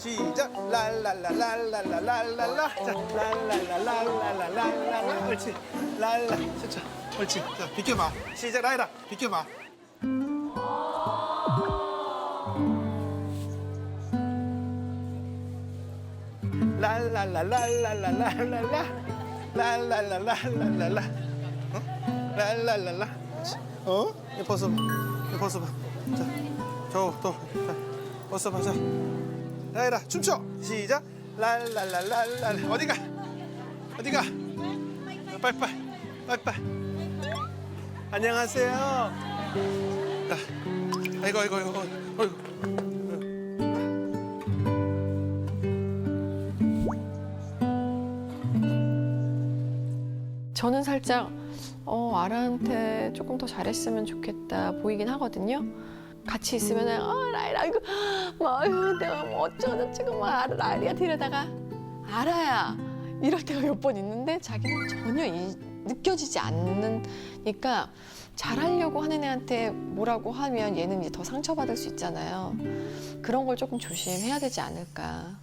시작. 랄랄랄랄랄랄랄라. 자 랄랄랄랄랄랄랄라. 옳지. 랄라. 진짜 옳지. 자 비켜봐. 시작. 라이라. 비켜봐. 랄랄랄랄랄랄랄라. 랄랄랄랄랄랄라. 어? 랄랄랄라. 어? 이 벗어봐. 이 벗어봐. 자저또자 벗어봐. 자. 라이라 춤춰. 시작. 랄랄랄랄랄. 어디가? 어디가? 빨빨 빨빨 안녕하세요. 자, 아이고 아이고 아이고 아이고. 저는 살짝 어, 아라한테 조금 더 잘했으면 좋겠다 보이긴 하거든요. 같이 있으면 아 라이라 이거 막 아유 내가 뭐 어쩌고 저쩌고 막 아라- 라이가 데려다가 알아야 이럴 때가 몇 번 있는데 자기는 전혀 이, 느껴지지 않으니까 잘하려고 하는 애한테 뭐라고 하면 얘는 이제 더 상처받을 수 있잖아요. 그런 걸 조금 조심해야 되지 않을까.